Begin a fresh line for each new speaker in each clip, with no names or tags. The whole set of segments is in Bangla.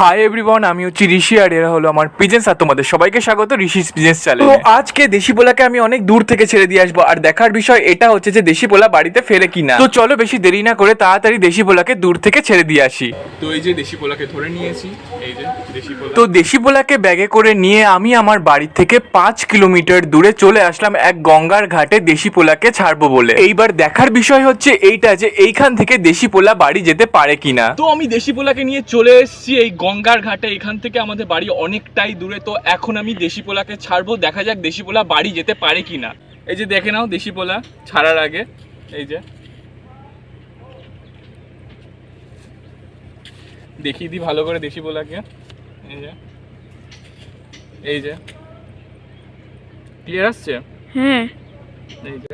হাই এভরিওয়ান আমি হচ্ছি ঋষি আর এরা হলো আমার পিজেন্স আর তোমাদের সবাইকে স্বাগত ঋষিস পিজেন্স চ্যানেলে তো আজকে দেশি পোলাকে আমি অনেক দূর থেকে ছেড়ে দিয়ে আসব আর দেখার বিষয় এটা হচ্ছে যে দেশি পোলা বাড়িতে ফেরে কিনা। তো চলো বেশি দেরি না করে তাড়াতাড়ি দেশি পোলাকে দূর থেকে ছেড়ে দিয়ে আসি।
তো এই যে দেশি পোলাকে ধরে নিয়েছি এই যে দেশি পোলা।
তো দেশি পোলাকে ব্যাগে করে নিয়ে আমি আমার বাড়ি থেকে পাঁচ কিলোমিটার দূরে চলে আসলাম এক গঙ্গার ঘাটে দেশি পোলাকে ছাড়বো বলে। এইবার দেখার বিষয় হচ্ছে এইটা যে এইখান থেকে দেশি পোলা বাড়ি যেতে পারে কিনা।
তো আমি দেশি পোলাকে নিয়ে চলে এসেছি এই গঙ্গার ঘাটে এখান থেকে আমাদের বাড়ি অনেকটাই দূরে তো এখন আমি দেশি পোলাকে ছাড়বো। দেখা যাক দেশি পোলা বাড়ি যেতে পারে কিনা। এই যে দেখে নাও দেশি পোলা ছাড়ার আগে। এই যে। দেখিয়ে দিই ভালো করে দেশি পোলাকে এই যে। এই যে। ক্লিয়ার আসছে?
হ্যাঁ।
এই যে।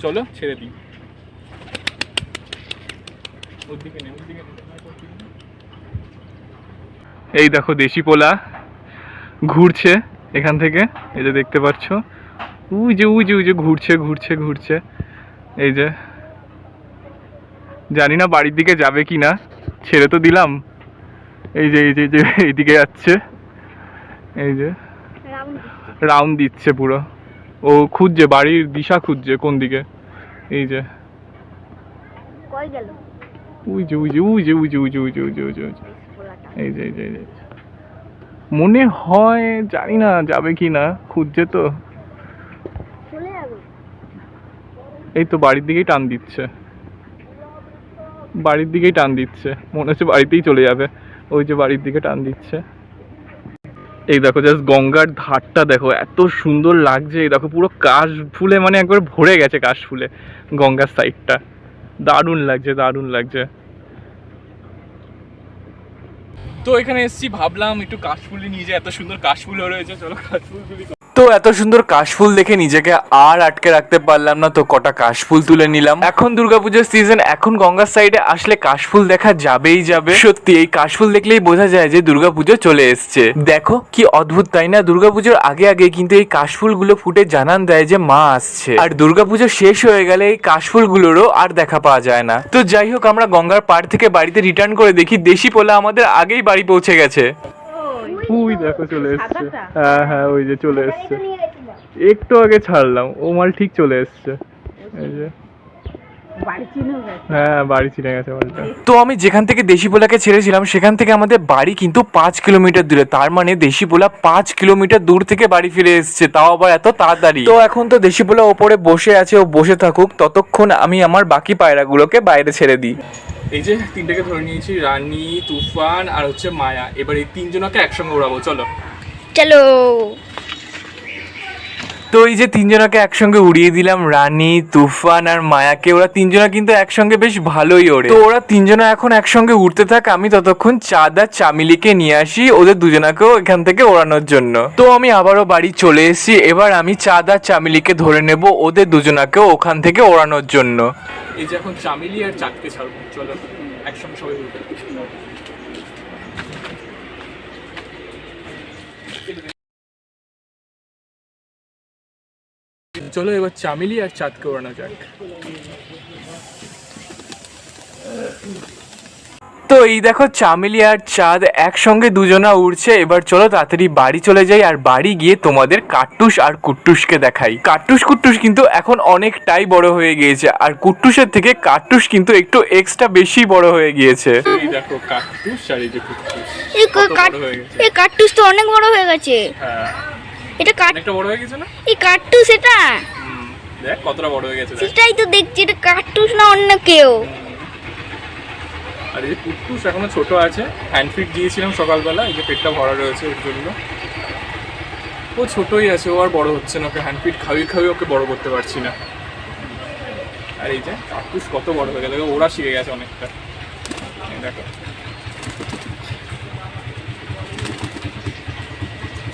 চলো ছেড়ে দিই। নে, নে। এই দেখো দেশি পোলা ঘুরছে এখান থেকে, এই যে দেখতে পাচ্ছ। উই যে উই যে উই যে ঘুরছে ঘুরছে ঘুরছে। এই যে, জানি না বাড়ির দিকে যাবে কি না ছেড়ে তো দিলাম। এই যে এই যে এই যে, এইদিকে যাচ্ছে। এই যে, রাউন্ড দিচ্ছে পুরো। ও খুঁজছে, বাড়ির দিশা খুঁজছে কোন দিকে। এই যে।
কই গেল?
উই যে উই যে উই যে উই যে যে। এই যে এই যে এই যে। মনে হয় জানি না যাবে কি না খুঁজছে তো। এই তো বাড়ির দিকেই টান দিচ্ছে। বাড়ির দিকেই টান দিচ্ছে। মনে হচ্ছে বাড়িতেই চলে যাবে। ওই যে বাড়ির দিকে টান দিচ্ছে। এই দেখো জাস্ট গঙ্গার ধারটা দেখো এত সুন্দর লাগছে। এই দেখো পুরো কাশ ফুলে মানে একবার ভরে গেছে কাশ ফুলে গঙ্গার সাইডটা দারুণ লাগছে দারুণ লাগছে। তো এখানে এসছি, ভাবলাম একটু কাশফুলি নিয়ে যাই, এত সুন্দর কাশফুল রয়েছে, চলো কাশফুল
তো এত সুন্দর কাশফুল দেখে নিজেকে আর আটকে রাখতে পারলাম না, তো কটা কাশফুল তুলে নিলাম। এখন দুর্গাপুজোর সিজন এখন গঙ্গার সাইডে আসলে কাশফুল দেখা যাবেই যাবে। সত্যি, এই কাশফুল দেখলেই বোঝা যায় যে দুর্গাপুজো চলে এসছে। দেখো কি অদ্ভুত, তাই না? দুর্গাপুজোর আগে আগে কিন্তু এই কাশফুলগুলো ফুটে জানান দেয় যে মা আসছে। আর দুর্গাপুজো শেষ হয়ে গেলে এই কাশফুলগুলোরও আর দেখা পাওয়া যায় না। তো যাই হোক, আমরা গঙ্গার পাড় থেকে বাড়িতে রিটার্ন করে দেখি। দেশি পোলা আমাদের আগেই বাড়ি পৌঁছে গেছে।
উই দেখো চলে এসছে। হ্যাঁ হ্যাঁ ওই যে চলে এসছে। একটু আগে ছাড়লাম ও মাল ঠিক চলে এসছে। এই যে।
বাড়ি চিনে গেছে।
হ্যাঁ বাড়ি চিনে গেছে
তো আমি যেখান থেকে দেশি পোলাকে ছেড়েছিলাম সেখান থেকে আমাদের বাড়ি কিন্তু পাঁচ কিলোমিটার দূরে। তার মানে দেশি পোলা পাঁচ কিলোমিটার দূর থেকে বাড়ি ফিরে এসেছে। তাও আবার এত তাড়াতাড়ি। তো এখন তো দেশি পোলা ওপরে বসে আছে ও বসে থাকুক। ততক্ষণ আমি আমার বাকি পায়রাগুলোকে বাইরে ছেড়ে দিই।
এই যে তিনটাকে ধরে নিয়েছি, রানী, তুফান আর হচ্ছে মায়া। এবার এই তিনজনকে একসঙ্গে উড়াবো, চলো।
চলো।
তো এই যে তিনজনকে একসঙ্গে উড়িয়ে দিলাম, রানী, তুফান আর মায়াকে, ওরা তিনজনা কিন্তু একসঙ্গে বেশ ভালোই ওড়ে। তো ওরা তিনজনা এখন একসঙ্গে উড়তে থাক, আমি ততক্ষণ চাঁদ আর চামিলিকে নিয়ে আসি, ওদের দুজনাকেও এখান থেকে ওড়ানোর জন্য। তো আমি আবারও বাড়ি চলে এসেছি, এবার আমি চাঁদ আর চামিলিকে ধরে নেব, ওদের দুজনাকেও ওখান থেকে ওড়ানোর জন্য।
এই যে এখন চামেলি আর চাঁদকে ছাড়বো, চলো, একসঙ্গে সবাই চলো এবার চামেলি আর চাঁদকে ওড়ানো যাক।
তো এই দেখো চামেলি আর চাঁদ একসঙ্গে দুজনা উড়ছে এবার চলো তাড়াতাড়ি বাড়ি চলে যাই আর বাড়ি গিয়ে তোমাদের কাট্টুস আর কুট্টুসকে দেখাই। কাট্টুস কুট্টুস কিন্তু এখন অনেকটাই বড় হয়ে গিয়েছে আর কুট্টুসের থেকে কাট্টুস কিন্তু একটু এক্সট্রা বেশি বড় হয়ে গিয়েছে।
এই দেখো কাকটুস আর এই যে কুট্টুস
এই কাট্টুস তো অনেক বড় হয়ে গেছে।
হ্যাঁ।
এটা কাট
অনেকটা বড় হয়ে গেছে না?
এই কাট্টুস এটা
দেখ কতটা বড় হয়ে গেছে
সেটাই তো দেখছি এটা কাট্টুস না অন্য কেউ।
আর এই যে কুট্টুস এখনও ছোট আছে হ্যান্ড ফিট দিয়েছিলাম সকালবেলা এই যে পেটটা ভরা রয়েছে ওর জন্য। ও ছোটই আছে ও আর বড় হচ্ছে না ওকে হ্যান্ড ফিট খাইয়ে খাইয়ে ওকে বড় করতে পারছি না। আর এই যে কাকুস কত বড় হয়ে গেল ওরা শিখে গেছে অনেকটা। দেখো যা, নিচে থাকি।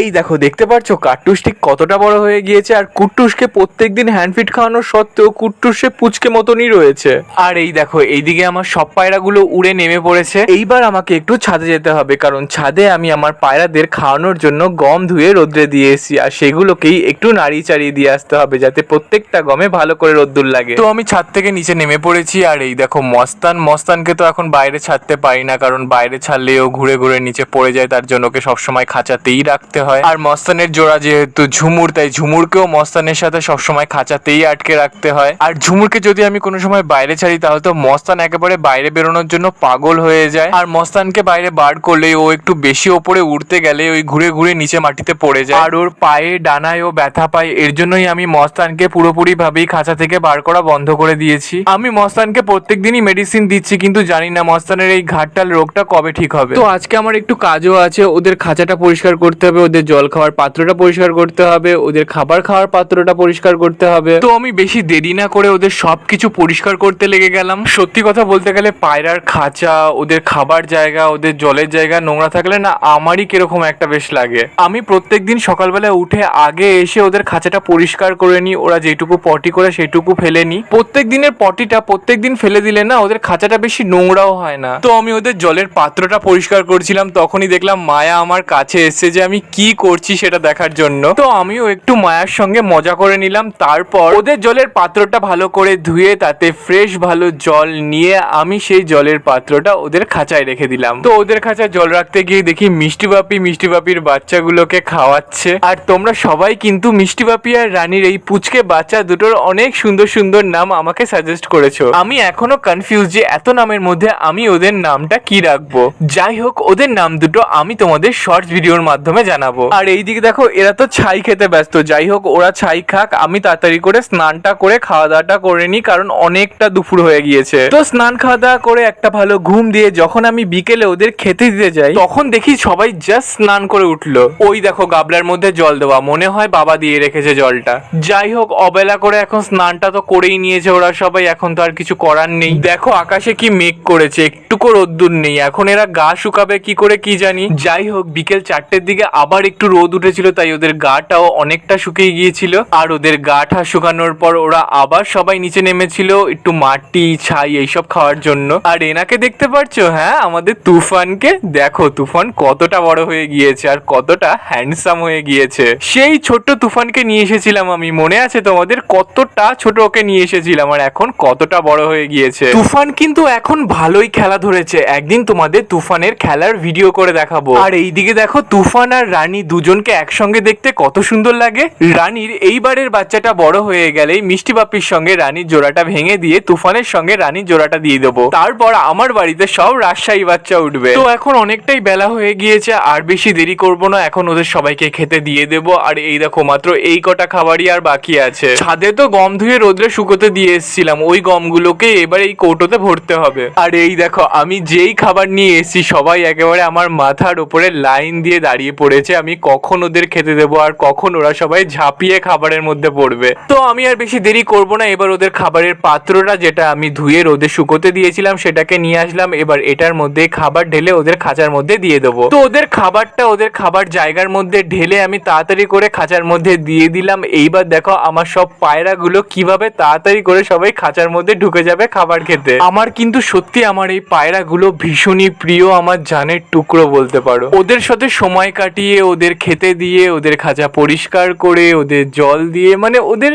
এই দেখো, দেখতে পাচ্ছ? কাট্টুস ঠিক কতটা বড় হয়ে গিয়েছে, আর কুট্টুসকে প্রত্যেক দিন ফিট খাওয়ানোর সত্ত্বেও কুট্টুস পুচকে মতনই রয়েছে। আর এই দেখো, এইদিকে আমার সব পায়রাগুলো উড়ে নেমে পড়েছে। এইবার আমাকে একটু ছাদে যেতে হবে, কারণ ছাদে আমি আমার পায়রাদের খাওয়ানোর জন্য গম ধুয়ে রোদ্রে দিয়ে এসেছি, আর সেগুলোকেই একটু নাড়িয়ে চাড়িয়ে দিয়ে আসতে হবে, যাতে প্রত্যেকটা গমে ভালো করে রোদ্দুর লাগে। তো আমি ছাদ থেকে নিচে নেমে পড়েছি, আর এই দেখো, মস্তান, মস্তানকে তো এখন বাইরে ছাড়তে পারি না, কারণ বাইরে ছাড়লেও ঘুরে ঘুরে নিচে পড়ে যায় তার জন্য ওকে সবসময় খাঁচাতেই রাখতে হয়। আর মস্তানের জোড়া যেহেতু ঝুমুর, তাই ঝুমুরকেও মস্তানের সাথে সবসময় খাঁচাতেই আটকে রাখতে হয়। আর ঝুমুরকে যদি আমি কোনো সময় বাইরে ছাড়ি, তাহলে তো মস্তান একেবারে বাইরে বেরোনোর জন্য পাগল হয়ে যায়। আর মস্তানকে বাইরে বার করলে ও একটু বেশি ওপরে উঠতে গেলে ওই ঘুরে ঘুরে নিচে মাটিতে পড়ে যায়। আর ওর পায়ে, ডানায় ও ব্যথা পায়, এর জন্যই আমি মস্তানকে পুরোপুরি ভাবেই খাঁচা থেকে বার করা বন্ধ করে দিয়েছি। আমি মস্তানকে প্রত্যেক দিনই মেডিসিন দিচ্ছি, কিন্তু জানি না মস্তানের এই ঘাটটাল রোগটা কবে ঠিক হবে। তো আজকে আমার একটু কাজও আছে ওদের খাঁচাটা পরিষ্কার করতে হবে, ওদের জল খাওয়ার পাত্রটা পরিষ্কার করতে হবে, ওদের খাবার খাওয়ার পাত্রটা পরিষ্কার করতে হবে। তো আমি বেশি দেরি না করে ওদের সবকিছু পরিষ্কার করতে লেগে গেলাম। সত্যি কথা বলতে গেলে পায়রার খাঁচা, ওদের খাবার জায়গা, ওদের জলের জায়গা, নোংরা থাকলে না আমারই কীরকম একটা বেশ লাগে। আমি প্রত্যেকদিন সকালবেলা উঠে আগে এসে ওদের খাঁচাটা পরিষ্কার করে নিই, ওরা যেটুকু পটি করে সেটুকু ফেলে নিই। প্রত্যেক দিনের পটিটা প্রত্যেক দিন ফেলে দিলে না ওদের খাঁচাটা বেশি নোংরাও হয় না। তো আমি ওদের জলের পাত্রটা পরিষ্কার করছিলাম, তখনই দেখলাম মায়া আমার কাছে এসেছে যে আমি কি করছি সেটা দেখার জন্য। তো আমিও একটু মায়ার সঙ্গে মজা করে নিলাম। তারপর ওদের জলের পাত্রটা ভালো করে ধুয়ে, তাতে ফ্রেশ ভালো জল নিয়ে আমি সেই জলের পাত্রটা ওদের খাঁচায় রেখে দিলাম। তো ওদের খাঁচায় জল রাখতে গিয়ে দেখি মিষ্টি বাপি মিষ্টি বাপির বাচ্চাগুলোকে খাওয়াচ্ছে। আর তোমরা সবাই কিন্তু মিষ্টি বাপি আর রানীর এই পুচকে বাচ্চা দুটোর অনেক সুন্দর সুন্দর নাম আমাকে সাজেস্ট করেছ। আমি এখনও কনফিউজ যে এত নামের মধ্যে আমি ওদের নামটা কি রাখব? যাই হোক, ওদের নাম দুটো আমি তোমাদের শর্টস ভিডিওর মাধ্যমে জানাব। আর এইদিকে দেখো, এরা তো ছাই খেতে ব্যস্ত। যাই হোক, ওরা ছাই খাক, আমি তাড়াতাড়ি করে স্নানটা করে খাওয়া দাওয়াটা করে নিই, কারণ অনেকটা দুপুর হয়ে গিয়েছে। তো স্নান খাওয়া দাওয়া করে একটা ভালো ঘুম দিয়ে যখন আমি বিকেলে ওদের খেতে দিতে যাই, তখন দেখি সবাই জাস্ট স্নান করে উঠল। ওই দেখো, গাবলার মধ্যে জল দেওয়া। মনে হয় বাবা দিয়ে রেখেছে জলটা। যাই হোক, অবেলা করে এখন স্নানটা তো করেই নিয়েছে ওরা সবাই, এখন তো আর কিছু করার নেই। দেখো, আকাশে কি মেঘ করেছে, একটুকু রোদ্দুর নেই। এখন এরা গা শুকাবে কি করে, কি জানি। যাই হোক, বিকেল চারটের দিকে আবার একটু রোদ উঠেছিল, তাই ওদের গাটাও অনেকটা শুকিয়ে গিয়েছিল। আর ওদের গাটা শুকানোর পর ওরা আবার সবাই নিচে নেমেছিল, একটু মাটি, ছাই এইসব খাওয়ার জন্য। আর এনাকে দেখতে পারছ? হ্যাঁ আমাদের তুফানকে। দেখো, তুফান কতটা বড় হয়ে গিয়েছে আর কতটা হ্যান্ডসাম হয়ে গিয়েছে। সেই ছোট্ট তুফানকে নিয়ে এসেছিলাম আমি। মনে আছে তোমাদের? কতটা ছোট ওকে নিয়ে এসেছিলাম আর এখন কতটা বড় হয়ে গিয়েছে। তুফান কিন্তু এখন ভালোই খেলা ধরেছে। একদিন তোমাদের তুফানের খেলার ভিডিও করে দেখাবো। আর এইদিকে দেখো, তুফান আর রানী দুজনকে একসঙ্গে দেখতে কত সুন্দর লাগে। রানীর এইবারের বাচ্চাটা বড় হয়ে গেলেই মিষ্টি বাপির সঙ্গে রানীর জোড়াটা ভেঙে দিয়ে তুফানের সঙ্গে রানীর জোড়াটা দিয়ে দেবো। তারপর আমার বাড়িতে সব রাজশাহী বাচ্চা উঠবে। তো এখন অনেকটাই বেলা হয়ে গিয়েছে, আর বেশি দেরি করব না, এখন ওদের সবাইকে খেতে দিয়ে দেব। আর এই দেখো মাত্র এই কটা খাবারই আর বাকি আছে। ছাদে তো গম ধুয়ে রোদ্রে শুকোতে দিয়ে এসেছিলাম, ওই গমগুলোকে এবার এই কৌটোতে ভরতে হবে। আর এই দেখো, আমি যেই খাবার নিয়ে এসেছি, সবাই একেবারে আমার মাথার উপরে লাইন দিয়ে দাঁড়িয়ে পড়েছে, আমি কখন ওদের খেতে দেবো আর কখন ওরা সবাই ঝাঁপিয়ে খাবারের মধ্যে পড়বে। তো আমি আর বেশি দেরি করব না, এবার ওদের খাবারের পাত্রটা যেটা আমি ধুয়ে রোদে শুকোতে দিয়েছিলাম সেটাকে নিয়ে আসলাম, এবার এটার মধ্যে খাবার ঢেলে ওদের খাঁচার মধ্যে দিয়ে দেবো। তো ওদের খাবারটা ওদের খাবার জায়গার মধ্যে ঢেলে আমি তাড়াতাড়ি করে খাঁচার মধ্যে দিয়ে দিলাম, এইবার দেখো আমার সব পায়রাগুলো কীভাবে তাড়াতাড়ি করে সবাই খাঁচার মধ্যে ঢুকে যাবে খাবার খেতে। আমার কিন্তু সত্যি আমার এই পায়রাগুলো ভীষণই প্রিয়, আমার জানের টুকরো বলতে পারো। ওদের সাথে সময় কাটিয়ে, ওদের খেতে দিয়ে, ওদের খাঁচা পরিষ্কার করে, ওদের জল দিয়ে মানে ওদের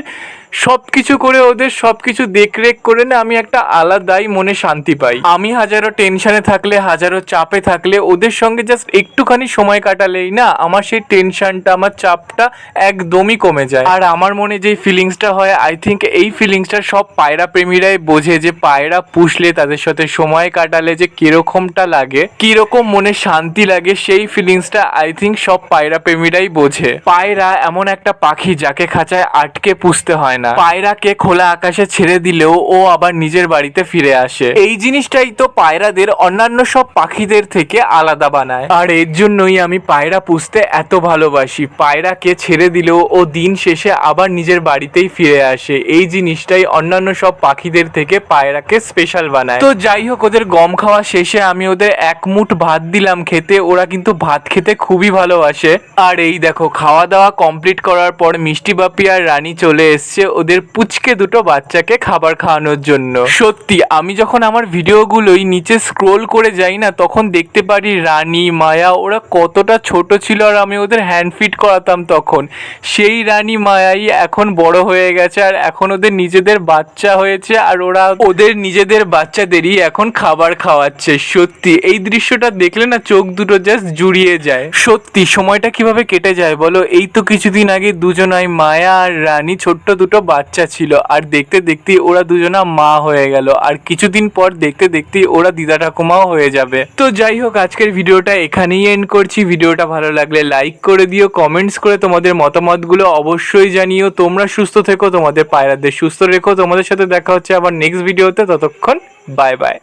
সব কিছু করে ওদের সব কিছু দেখরেখ করে না আমি একটা আলাদাই মনে শান্তি পাই। আমি হাজারো টেনশনে থাকলে, হাজারো চাপে থাকলে ওদের সঙ্গে জাস্ট একটুখানি সময় কাটালেই না আমার সেই টেনশনটা, আমার চাপটা একদমই কমে যায়। আর আমার মনে যে ফিলিংসটা হয় আই থিঙ্ক এই ফিলিংসটা সব পায়রা প্রেমীরাই বোঝে যে পায়রা পুষলে, তাদের সাথে সময় কাটালে যে কিরকমটা লাগে, কীরকম মনে শান্তি লাগে, সেই ফিলিংসটা আই থিঙ্ক সব পায়রা প্রেমীরাই বোঝে। পায়রা এমন একটা পাখি যাকে খাঁচায় আটকে পুষতে হয় না। না। পায়রাকে খোলা আকাশে ছেড়ে দিলেও ও আবার নিজের বাড়িতে ফিরে আসে। এই জিনিসটাই তো পায়রাদের অন্যান্য সব পাখিদের থেকে আলাদা বানায়। আর এর জন্যই আমি পায়রা পুষতে এত ভালোবাসি। পায়রাকে ছেড়ে দিলেও ও দিন শেষে আবার নিজের বাড়িতেই ফিরে আসে। এই জিনিসটাই অন্যান্য সব পাখিদের থেকে পায়রাকে স্পেশাল বানায়। তো যাই হোক, ওদের গম খাওয়া শেষে আমি ওদের এক মুঠ ভাত দিলাম খেতে। ওরা কিন্তু ভাত খেতে খুবই ভালোবাসে। আর এই দেখো, খাওয়া দাওয়া কমপ্লিট করার পর মিষ্টি বাপি আর রানী চলে এসছে ওদের পুচকে দুটো বাচ্চাকে খাবার খাওয়ানোর জন্য। সত্যি, আমি যখন আমার ভিডিওগুলোই নিচে স্ক্রোল করে যাই না, তখন দেখতে পারি রানী, মায়া, ওরা কতটা ছোট ছিল আর আমি ওদের হ্যান্ড ফিট করাতাম তখন। সেই রানী, মায়াই এখন বড় হয়ে গেছে আর এখন ওদের নিজেদের বাচ্চা হয়েছে আর ওরা ওদের নিজেদের বাচ্চাদেরই এখন খাবার খাওয়াচ্ছে। সত্যি, এই দৃশ্যটা দেখলে না চোখ দুটো জাস্ট জুড়িয়ে যায়। সত্যি, সময়টা কীভাবে কেটে যায় বলো? এই তো কিছুদিন আগে দুজনাই, মায়া আর রানী, ছোট্ট দুটো বাচ্চা ছিল আর দেখতে দেখতে ওরা দুজনা মা হয়ে গেল। আর কিছুদিন পর দেখতে দেখতে ওরা দিদা ঠাকুমাও হয়ে যাবে। তো যাই হোক, আজকের ভিডিওটা এখানেই এন্ড করছি। ভিডিওটা ভালো লাগলে লাইক করে দিও কমেন্টস করে তোমাদের মতামতগুলো অবশ্যই জানিও। তোমরা সুস্থ থেকো, তোমাদের পায়রাদের সুস্থ রেখো। তোমাদের সাথে দেখা হচ্ছে আবার নেক্সট ভিডিওতে ততক্ষণ বাই বাই